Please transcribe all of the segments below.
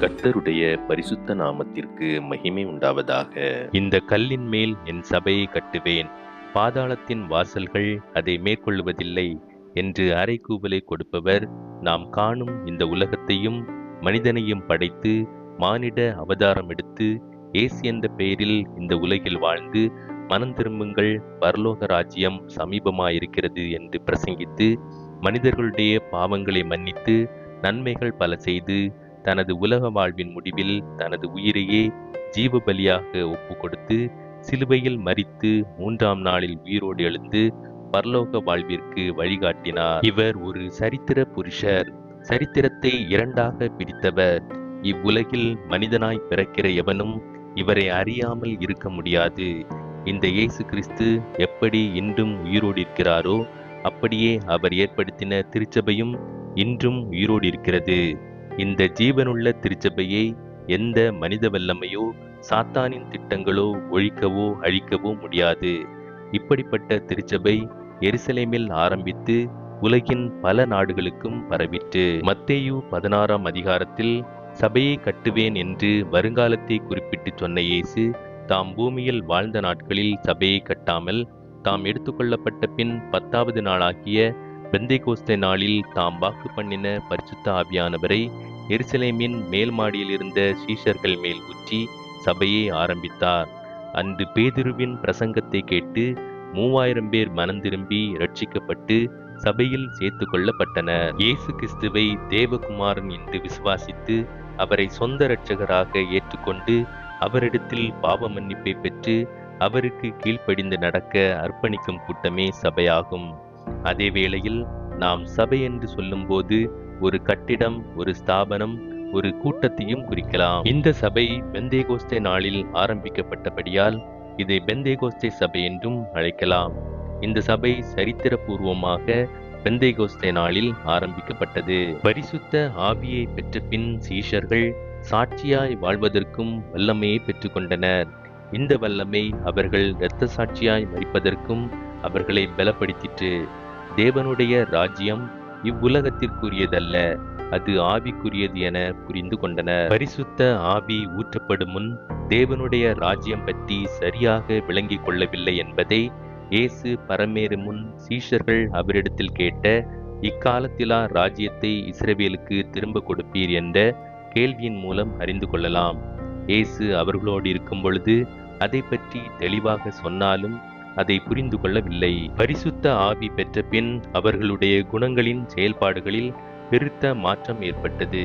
கர்த்தருடைய பரிசுத்த நாமத்திற்கு மகிமை உண்டாவதாக. இந்த கல்லின் மேல் என் சபையை கட்டுவேன். பாதாளத்தின் வாசல்கள் அதை மேற்கொள்வதில்லை என்று அறைகூவலை கொடுப்பவர் நாம் காணும் இந்த உலகத்தையும் மனிதனையும் படைத்து மானிட அவதாரம் எடுத்து ஏசி என்ற பெயரில் இந்த உலகில் வாழ்ந்து மனம் திரும்புங்கள். பரலோக ராஜ்யம் சமீபமாயிருக்கிறது என்று பிரசங்கித்து மனிதர்களுடைய பாவங்களை மன்னித்து நன்மைகள் பல செய்து தனது உலக வாழ்வின் முடிவில் தனது உயிரையே ஜீவ பலியாக ஒப்பு கொடுத்து சிலுவையில் மறித்து மூன்றாம் நாளில் உயிரோடு எழுந்து பரலோக வாழ்விற்கு வழிகாட்டினார். இவர் ஒரு சரித்திர புருஷர். சரித்திரத்தை இரண்டாக பிரித்தவர். இவ்வுலகில் மனிதனாய் பிறக்கிற எவனும் இவரை அறியாமல் இருக்க முடியாது. இந்த இயேசு கிறிஸ்து எப்படி இன்றும் உயிரோடு இருக்கிறாரோ அப்படியே அவர் ஏற்படுத்தின திருச்சபையும் இன்றும் உயிரோடு இருக்கிறது. இந்த ஜீவனுள்ள திருச்சபையை எந்த மனித வல்லமையோ சாத்தானின் திட்டங்களோ ஒழிக்கவோ அழிக்கவோ முடியாது. இப்படிப்பட்ட திருச்சபை எருசலேமில் ஆரம்பித்து உலகின் பல நாடுகளுக்கும் பரவிற்று. மத்தேயு பதினாறாம் அதிகாரத்தில் சபையை கட்டுவேன் என்று வருங்காலத்தை குறிப்பிட்டு சொன்ன இயேசு தாம் பூமியில் வாழ்ந்த நாட்களில் சபையை கட்டாமல் தாம் எடுத்துக்கொள்ளப்பட்ட பின் பத்தாவது நாளாகிய பெந்தைகோஸ்தே நாளில் தாம் வாக்கு பண்ணின பரிசுத்த ஆவியானவரை எருசலேமின் மேல் மாடியில் இருந்த சீஷர்கள் மேல் ஊற்றி சபையை ஆரம்பித்தார். அன்று பேதுருவின் பிரசங்கத்தை கேட்டு மூவாயிரம் பேர் மனந்திரும்பி ரட்சிக்கப்பட்டு சபையில் சேர்த்து கொள்ளப்பட்டனர். இயேசு கிறிஸ்துவை தேவகுமாரன் என்று விசுவாசித்து அவரை சொந்த இரட்சகராக ஏற்றுக்கொண்டு அவரிடத்தில் பாவ மன்னிப்பை பெற்று அவருக்கு கீழ்ப்படிந்து நடக்க அர்ப்பணிக்கும் கூட்டமே சபையாகும். அதே வேளையில் நாம் சபை என்று சொல்லும்போது ஒரு கட்டிடம் ஒரு ஸ்தாபனம் ஒரு கூட்டத்தையும் குறிக்கலாம். இந்த சபை பெந்தேகோஸ்தே நாளில் ஆரம்பிக்கப்பட்டபடியால் இதை பெந்தேகோஸ்தே சபை என்றும் அழைக்கலாம். இந்த சபை சரித்திரபூர்வமாக பெந்தேகோஸ்தே நாளில் ஆரம்பிக்கப்பட்டது. பரிசுத்த ஆவியை பெற்ற பின் சீஷர்கள் சாட்சியாய் வாழ்வதற்கும் வல்லமையை பெற்றுக்கொண்டனர். இந்த வல்லமை அவர்கள் இரத்த சாட்சியாய் மறிப்பதற்கும் அவர்களை பலப்படுத்திற்று. தேவனுடைய ராஜ்யம் இவ்வுலகத்திற்குரியதல்ல அது ஆவிக்குரியது என புரிந்து கொண்டனர். பரிசுத்த ஆவி ஊற்றப்படும் முன் தேவனுடைய ராஜ்யம் பற்றி சரியாக விளங்கிக் கொள்ளவில்லை என்பதை இயேசு பரமேறு முன் சீஷர்கள் அவரிடத்தில் கேட்ட இக்காலத்திலா ராஜ்யத்தை இஸ்ரவேலுக்கு திரும்ப கொடுப்பீர் என்ற கேள்வியின் மூலம் அறிந்து கொள்ளலாம். இயேசு அவர்களோடு இருக்கும் பொழுது அதை பற்றி தெளிவாக சொன்னாலும் அதை புரிந்து கொள்ளவில்லை. பரிசுத்த ஆவி பெற்ற பின் அவர்களுடைய குணங்களின் செயல்பாடுகளில் பெருத்த மாற்றம் ஏற்பட்டது.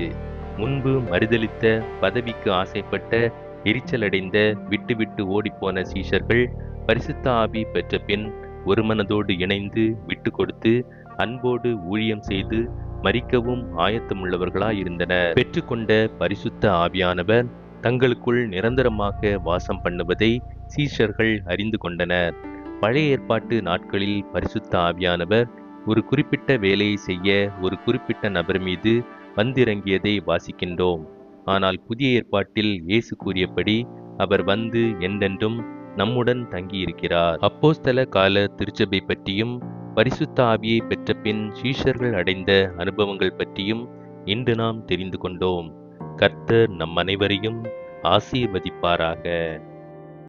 முன்பு மறுதளித்த பதவிக்கு ஆசைப்பட்ட எரிச்சலடைந்த விட்டுவிட்டு ஓடிப்போன சீஷர்கள் பரிசுத்த ஆவி பெற்ற பின் ஒரு மனதோடு இணைந்து விட்டு கொடுத்து அன்போடு ஊழியம் செய்து மறிக்கவும் ஆயத்தமுள்ளவர்களாயிருந்தனர். பெற்றுக்கொண்ட பரிசுத்த ஆவியானவர் தங்களுக்குள் நிரந்தரமாக வாசம் பண்ணுவதை சீஷர்கள் அறிந்து கொண்டனர். பழைய ஏற்பாட்டு நாட்களில் பரிசுத்த ஆவியானவர் ஒரு குறிப்பிட்ட வேலையை செய்ய ஒரு குறிப்பிட்ட நபர் மீது வந்திறங்கியதை வாசிக்கின்றோம். ஆனால் புதிய ஏற்பாட்டில் இயேசு கூறியபடி அவர் வந்து என்றென்றும் நம்முடன் தங்கியிருக்கிறார். அப்போஸ்தல கால திருச்சபை பற்றியும் பரிசுத்த ஆவியை பெற்ற பின் சீஷர்கள் அடைந்த அனுபவங்கள் பற்றியும் இன்று நாம் தெரிந்து கொண்டோம். கர்த்தர் நம் அனைவரையும் ஆசீர்வதிப்பாராக.